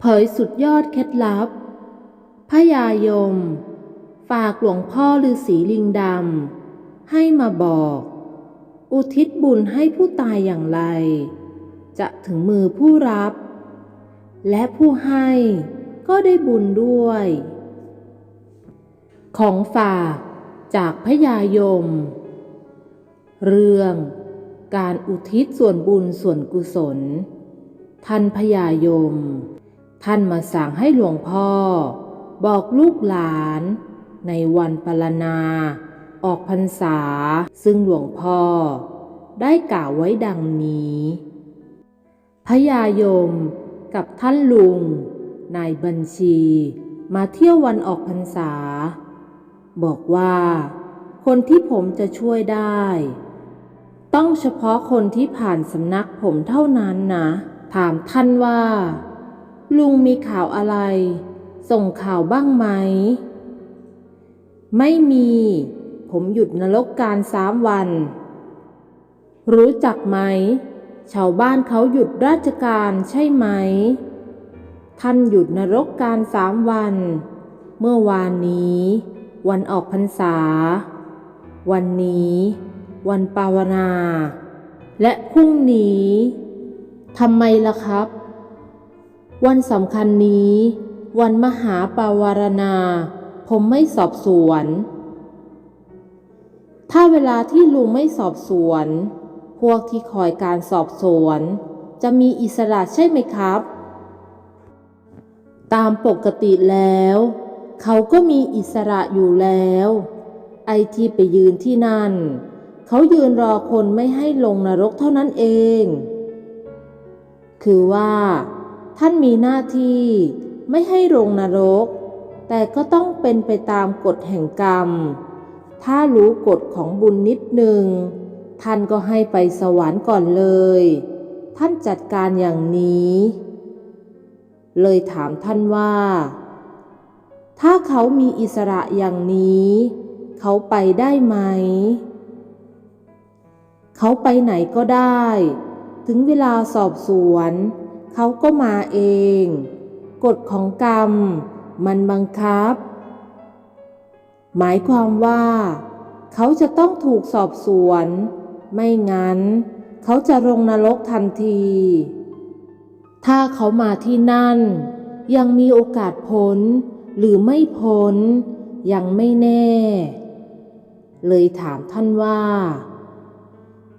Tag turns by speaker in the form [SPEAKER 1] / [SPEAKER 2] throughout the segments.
[SPEAKER 1] เผยสุดยอดเคล็ดลับพญายม ฝากหลวงพ่อฤาษีลิงดำ ให้มาบอก อุทิศบุญให้ผู้ตายอย่างไร จะถึงมือผู้รับ และผู้ให้ก็ได้บุญด้วย ของฝากจากพญายม เรื่องการอุทิศส่วนบุญส่วนกุศล ท่านพญายม ท่านมาสั่งให้หลวงพ่อ บอกลูกหลาน ในวันปรณา ออกพรรษา ซึ่งหลวงพ่อ ได้กล่าวไว้ดังนี้พญายมกับท่านลุง นายบัญชี มาเที่ยววันออกพรรษา บอกว่า คนที่ผมจะช่วยได้ ต้องเฉพาะคนที่ผ่านสำนักผมเท่านั้นนะ ถามท่านว่า ลุงมีข่าวอะไร ส่งข่าวบ้างไหม ไม่มี ผมหยุดนรกการสามวัน รู้จักไหม ชาวบ้านเขาหยุดราชการใช่ไหม ท่านหยุดนรกการสามวัน เมื่อวานนี้ วันออกพรรษา วันนี้ วันปาวนา และพรุ่งนี้ทำไมล่ะครับ วันสำคัญนี้ วันมหาปาวารณา ผมไม่สอบสวน ถ้าเวลาที่ลุงไม่สอบสวน พวกที่คอยการสอบสวน จะมีอิสระใช่ไหมครับ ตามปกติแล้ว เขาก็มีอิสระอยู่แล้ว ไอที่ไปยืนที่นั่น เขายืนรอคนไม่ให้ลงนรกเท่านั้นเอง คือว่า ท่านมีหน้าที่ไม่ให้ลงนรก แต่ก็ต้องเป็นไปตามกฎแห่งกรรม ถ้ารู้กฎของบุญนิดหนึ่ง ท่านก็ให้ไปสวรรค์ก่อนเลย ท่านจัดการอย่างนี้ เลยถามท่านว่า ถ้าเขามีอิสระอย่างนี้ เขาไปได้ไหม เขาไปไหนก็ได้ ถึงเวลาสอบสวนเขาก็มาเอง กฎของกรรม มันบังคับ หมายความว่า เขาจะต้องถูกสอบสวน ไม่งั้น เขาจะลงนรกทันที ถ้าเขามาที่นั่น ยังมีโอกาสพ้น หรือไม่พ้น ยังไม่แน่ เลยถามท่านว่า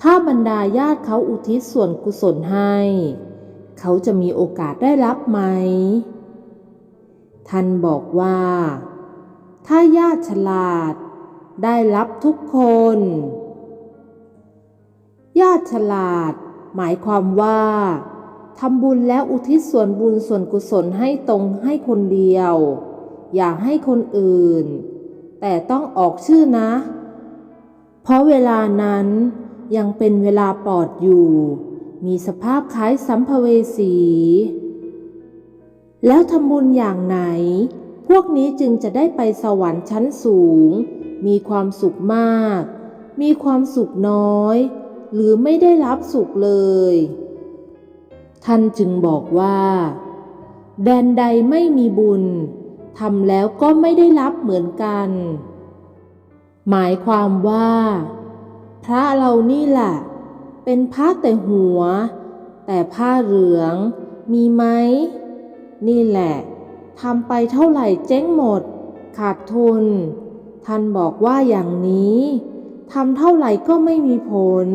[SPEAKER 1] ถ้าบรรดาญาติเขาอุทิศส่วนกุศลให้ เขาจะมีโอกาสได้รับไหม ท่านบอกว่า ถ้าญาติฉลาด ได้รับทุกคน ญาติฉลาด หมายความว่าทำบุญแล้วอุทิศส่วนบุญส่วนกุศลให้ตรงให้คนเดียว อย่าให้คนอื่น แต่ต้องออกชื่อนะ เพราะเวลานั้นยังเป็นเวลาปลอดอยู่ มีสภาพคล้ายสัมภเวสี แล้วทำบุญอย่างไหน พวกนี้จึงจะได้ไปสวรรค์ชั้นสูง มีความสุขมาก มีความสุขน้อย หรือไม่ได้รับสุขเลย ท่านจึงบอกว่า แดนใดไม่มีบุญทำแล้วก็ไม่ได้รับเหมือนกัน หมายความว่า พระเรานี่แหละ เป็นพระแต่หัว แต่ผ้าเหลือง มีไหม นี่แหละทำไปเท่าไหร่เจ๊งหมด ขาดทุน ท่านบอกว่าอย่างนี้ทำเท่าไหร่ก็ไม่มีผล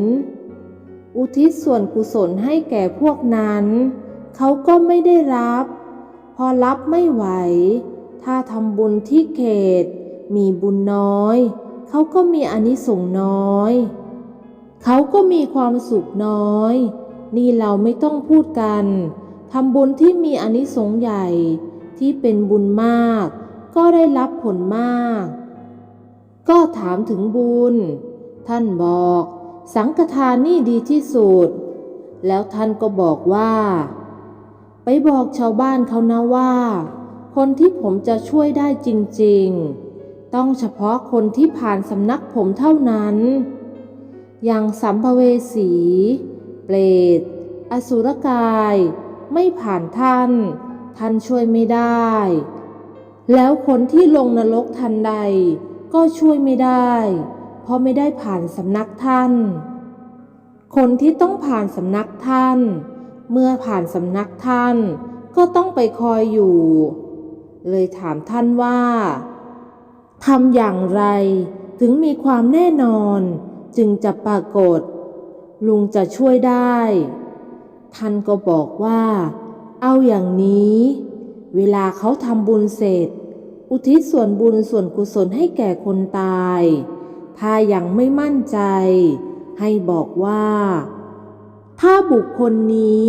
[SPEAKER 1] อุทิศส่วนกุศลให้แก่พวกนั้น เขาก็ไม่ได้รับ พอรับไม่ไหว ถ้าทำบุญที่เขต มีบุญน้อย เขาก็มีอานิสงส์น้อย เขาก็มีความสุขน้อย นี่เราไม่ต้องพูดกันทำบุญที่มีอนิสงส์ใหญ่ที่เป็นบุญมาก ก็ได้รับผลมาก ก็ถามถึงบุญ ท่านบอก สังฆทานนี่ดีที่สุด แล้วท่านก็บอกว่า ไปบอกชาวบ้านเขานะว่า คนที่ผมจะช่วยได้จริงๆ ต้องเฉพาะคนที่ผ่านสำนักผมเท่านั้น อย่างสัมภเวสี เปรต อสุรกาย ไม่ผ่านท่าน ท่านช่วยไม่ได้ แล้วคนที่ลงนรกทันใด ก็ช่วยไม่ได้ เพราะไม่ได้ผ่านสำนักท่าน คนที่ต้องผ่านสำนักท่าน เมื่อผ่านสำนักท่าน ก็ต้องไปคอยอยู่ เลยถามท่านว่าทำอย่างไรถึงมีความแน่นอน จึงจะปรากฏ ลุงจะช่วยได้ ท่านก็บอกว่า เอาอย่างนี้ เวลาเขาทำบุญเสร็จ อุทิศส่วนบุญส่วนกุศลให้แก่คนตาย ถ้ายังไม่มั่นใจ ให้บอกว่า ถ้าบุคคลนี้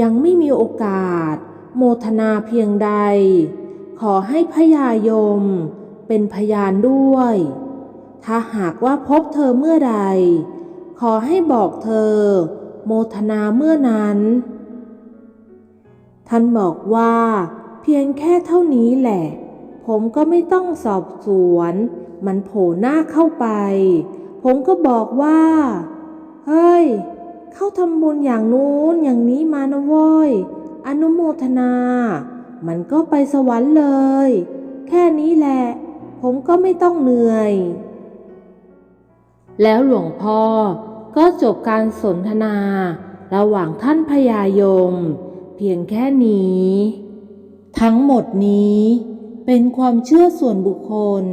[SPEAKER 1] ยังไม่มีโอกาส โมทนาเพียงใด ขอให้พญายมเป็นพยานด้วย ถ้าหากว่าพบเธอเมื่อใด ขอให้บอกเธอ โมทนาเมื่อนั้น ท่านบอกว่า เพียงแค่เท่านี้แหละ ผมก็ไม่ต้องสอบสวน มันโผล่หน้าเข้าไป ผมก็บอกว่า เฮ้ย เข้าทำบุญอย่างนู้นอย่างนี้มานะว้ย อนุโมทนา มันก็ไปสวรรค์เลย แค่นี้แหละ ผมก็ไม่ต้องเหนื่อย แล้วหลวงพ่อก็จบการสนทนา ระหว่างท่านพญายม เพียงแค่นี้ ทั้งหมดนี้เป็นความเชื่อส่วนบุคคล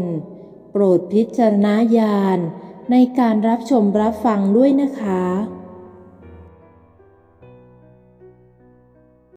[SPEAKER 1] โปรดพิจารณญาณในการรับชมรับฟังด้วยนะคะ